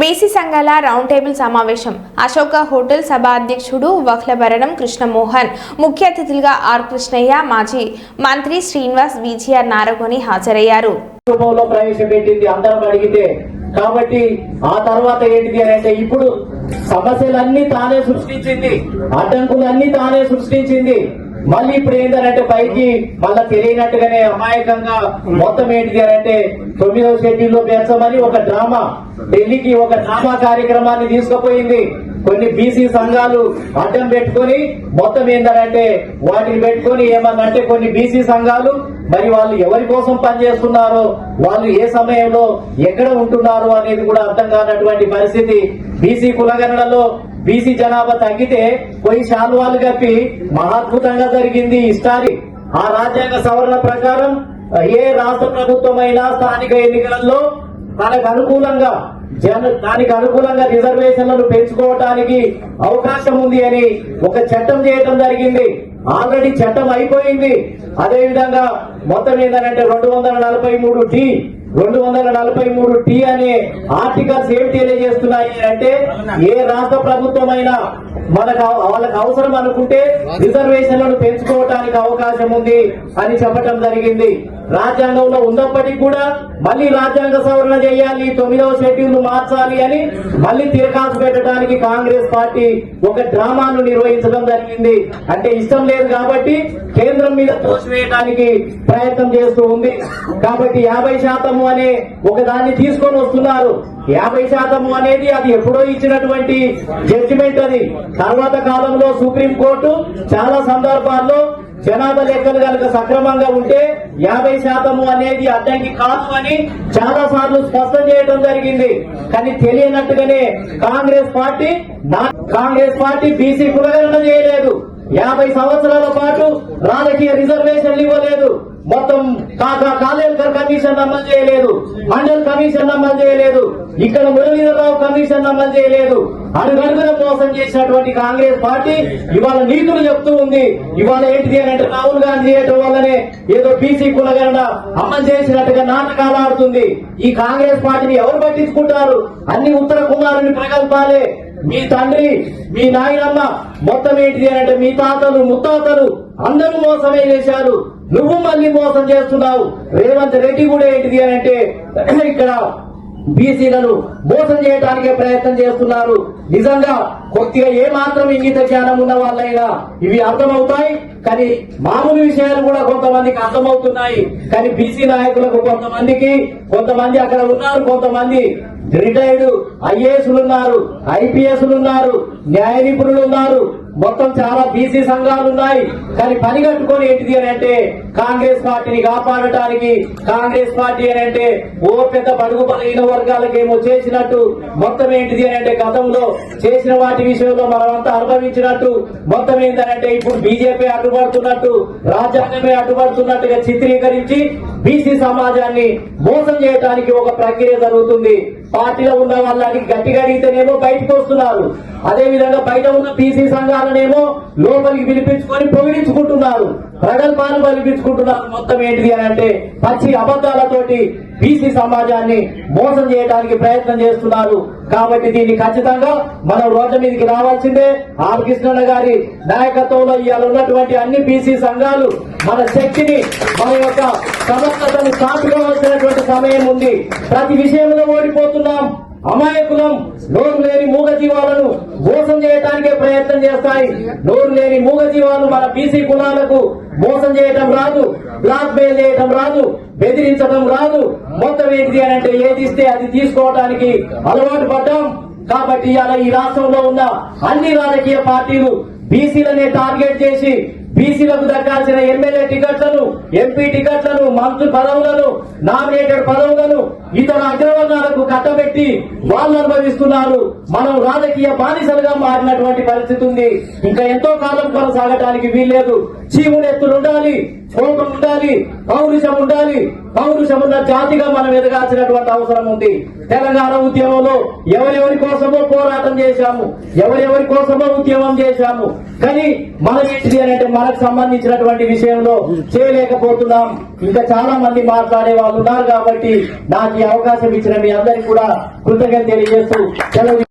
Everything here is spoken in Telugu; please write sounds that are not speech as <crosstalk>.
బీసీ సంఘాల రౌండ్ టేబుల్ సమావేశం. అశోక హోటల్ సభ అధ్యక్షుడు వక్లభరణం కృష్ణమోహన్ ముఖ్య అతిథులుగా ఆర్ కృష్ణయ్య మాజీ మంత్రి శ్రీనివాస్ విజిఆర్ నారగోని హాజరయ్యారు. ప్రవేశపెట్టింది అందరం అడిగితే కాబట్టి ఆ తర్వాత ఏంటిది అని అంటే ఇప్పుడు సమస్యలన్నీ తానే సృష్టించింది అడ్డంకులన్నీ తానే సృష్టించింది. మళ్ళీ ఇప్పుడు ఏంటంటే పైకి మళ్ళా తెలియనట్టుగానే అమాయకంగా మొత్తం ఏంటిది అని అంటే తొమ్మిదవ షెడ్యూల్లో పేర్చమని ఒక డ్రామా. ఢిల్లీకి ఒక డ్రామా కార్యక్రమాన్ని తీసుకుపోయింది. కొన్ని బీసీ సంఘాలు అడ్డం పెట్టుకొని మొత్తం ఏంటంటే వాటిని పెట్టుకొని ఏమన్నంటే కొన్ని బీసీ సంఘాలు మరి వాళ్ళు ఎవరి కోసం పనిచేస్తున్నారో వాళ్ళు ఏ సమయంలో ఎక్కడ ఉంటున్నారు అనేది కూడా అర్థం కానటువంటి పరిస్థితి బీసీ కులగణనలో బీసీ జనాభా తగ్గితే పోయి శాలువాలు కప్పి మహాద్భుతంగా జరిగింది ఇష్టారి ఆ రాజ్యాంగ సవరణ ప్రకారం ఏ రాష్ట్ర ప్రభుత్వమైనా స్థానిక ఎన్నికలలో తనకు అనుకూలంగా జన దానికి అనుకూలంగా రిజర్వేషన్లను పెంచుకోవటానికి అవకాశం ఉంది అని ఒక చట్టం చేయడం జరిగింది. ఆల్రెడీ చట్టం అయిపోయింది. అదే విధంగా మొత్తం ఏంటంటే రెండు వందల నలభై మూడు డి రెండు వందల నలభై మూడు టి అనే ఆర్టికల్స్ ఏం తెలియజేస్తున్నాయి అంటే ఏ రాష్ట్ర ప్రభుత్వమైనా మనకు వాళ్ళకి అవసరం అనుకుంటే రిజర్వేషన్లను పెంచుకోవటానికి అవకాశం ఉంది అని చెప్పటం జరిగింది. రాజ్యాంగంలో ఉన్నప్పటికీ కూడా మళ్ళీ రాజ్యాంగ సవరణ చేయాలి తొమ్మిదవ షెడ్యూల్ మార్చాలి అని మళ్ళీ తిరకాసు పెట్టడానికి కాంగ్రెస్ పార్టీ ఒక డ్రామాను నిర్వహించడం జరిగింది. అంటే ఇష్టం లేదు కాబట్టి కేంద్రం మీద తోసివేయడానికి ప్రయత్నం చేస్తూ ఉంది. కాబట్టి యాభై శాతము అనే ఒక దాన్ని తీసుకొని వస్తున్నారు. యాభై శాతము అనేది అది ఎప్పుడో ఇచ్చినటువంటి జడ్జిమెంట్ అది. తర్వాత కాలంలో సుప్రీం కోర్టు చాలా సందర్భాల్లో జనాభా లెక్కలు కనుక సక్రమంగా ఉంటే యాభై శాతము అనేది అడ్డంకి కాదు అని చాలా సార్లు స్పష్టం చేయడం జరిగింది. కానీ తెలియనట్టుగానే కాంగ్రెస్ పార్టీ నా- కాంగ్రెస్ పార్టీ బీసీ కులగణన చేయలేదు. యాభై సంవత్సరాల పాటు రాజకీయ రిజర్వేషన్లు ఇవ్వలేదు. మొత్తం కాకా కాలేకర్ కమిషన్ అమలు చేయలేదు. మండల్ కమిషన్ అమలు చేయలేదు. ఇక్కడ మురళీధరరావు కమిషన్ అమలు చేయలేదు. అడుగడుగున మోసం చేసినటువంటి కాంగ్రెస్ పార్టీ ఇవాళ నీతులు చెప్తూ ఉంది. ఇవాళ ఏంటిది అని అంటే రాహుల్ గాంధీ చేయటం వల్లనే ఏదో బీసీ కులగరణ అమలు చేసినట్టుగా నాటకాలు ఆడుతుంది. ఈ కాంగ్రెస్ పార్టీని ఎవరు పట్టించుకుంటారు? అన్ని ఉత్తర కుమారుని ప్రగల్భాలే. మీ తండ్రి మీ నాయనమ్మ మొత్తం ఏంటిది అని అంటే మీ తాతలు ముత్తాతలు అందరూ మోసమే చేశారు. నువ్వు మళ్ళీ మోసం చేస్తున్నావు. రేవంత్ రెడ్డి కూడా ఏంటిది అని అంటే <clears throat> ఇక్కడ బీసీలను మోసం చేయడానికే ప్రయత్నం చేస్తున్నారు. నిజంగా కొద్దిగా ఏ మాత్రం ఇంగిత జ్ఞానం ఉన్న వాళ్ళైనా ఇవి అర్థమవుతాయి. కానీ మామూలు విషయాలు కూడా కొంతమందికి అర్థమవుతున్నాయి. కానీ బీసీ నాయకులకు కొంతమందికి కొంతమంది అక్కడ ఉన్నారు కొంతమంది రిటైర్డ్ ఐఏఎస్లు ఉన్నారు ఐపీఎస్లు ఉన్నారు న్యాయ నిపుణులు ఉన్నారు మొత్తం చాలా బీసీ సంఘాలు ఉన్నాయి. కానీ పని కట్టుకొని ఏంటిది అని అంటే కాంగ్రెస్ పార్టీని కాపాడటానికి కాంగ్రెస్ పార్టీ అని అంటే ఓ పెద్ద బడుగు బలహీన వర్గాలకు ఏమో చేసినట్టు మొత్తం ఏంటిది అని అంటే గతంలో చేసిన వాటి విషయంలో మనమంతా అనుభవించినట్టు మొత్తం ఏంటంటే ఇప్పుడు బీజేపీ అడ్డుపడుతున్నట్టు రాజ్యాంగమే అడ్డుపడుతున్నట్టుగా చిత్రీకరించి బీసీ సమాజాన్ని మోసం చేయడానికి ఒక ప్రక్రియ జరుగుతుంది. పార్టీలో ఉన్న వాళ్ళకి గట్టిగా అడిగితేనేమో బయటకు వస్తున్నారు. అదే విధంగా బయట ఉన్న బీసీ సంఘాలనేమో లోపలికి పిలిపించుకొని పొగిడించుకుంటున్నారు. ప్రగల్భాలు పలిపించుకుంటున్నారు మొత్తం ఏంటిది అని అంటే పచ్చి అబద్ధాలతోటి బీసీ సమాజాన్ని మోసం చేయడానికి ప్రయత్నం చేస్తున్నారు. కాబట్టి దీన్ని ఖచ్చితంగా మనం రోడ్ల మీదకి రావాల్సిందే. ఆర్ కృష్ణన్న గారి నాయకత్వంలో ఇవాళ ఉన్నటువంటి అన్ని బీసీ సంఘాలు మన శక్తిని మన యొక్క సమర్థతను చాటుకోవాల్సినటువంటి సమయం ఉంది. ప్రతి విషయంలో ఓడిపోతున్నాం. అమాయకులం నోరు లేని మూగ జీవాలను మోసం చేయడానికే ప్రయత్నం చేస్తాయి. నోరు లేని మూగ జీవాలు మన బీసీ కులాలకు మోసం చేయటం రాదు బ్లాక్ మెయిల్ చేయటం రాదు బెదిరించడం రాదు. మొత్తం ఏంటిది అని అంటే ఏది ఇస్తే అది తీసుకోవడానికి అలవాటు పడ్డాం. కాబట్టి అలా ఈ రాష్ట్రంలో ఉన్న అన్ని రాజకీయ పార్టీలు బీసీలనే టార్గెట్ చేసి బీసీలకు దక్కాల్సిన ఎమ్మెల్యే టికెట్లను ఎంపీ టికెట్లను మంత్రి పదవులను నామినేటెడ్ పదవులను ఇతర అగ్రవర్ణాలకు కట్టబెట్టి వాళ్ళు అనుభవిస్తున్నారు. మనం రాజకీయ బానిసలుగా మారినటువంటి పరిస్థితి ఉంది. ఇంకా ఎంతో కాలం కొనసాగటానికి వీల్లేదు. చీమునెత్తులు ఉండాలి. కోపం ఉండాలి పౌరుషం ఉండాలి. పౌరుషం ఉన్న జాతిగా మనం ఎదగాల్సినటువంటి అవసరం ఉంది. తెలంగాణ ఉద్యమంలో ఎవరెవరి కోసమో పోరాటం చేశాము ఎవరెవరి కోసమో ఉద్యమం చేశాము. కానీ మనం ఏంటిది అని అంటే మనకు సంబంధించినటువంటి విషయంలో చేయలేకపోతున్నాం. ఇంకా చాలా మంది మాట్లాడే వాళ్ళు ఉన్నారు కాబట్టి నాకు ఈ అవకాశం ఇచ్చిన మీ అందరికీ కూడా కృతజ్ఞత తెలియజేస్తూ సెలవు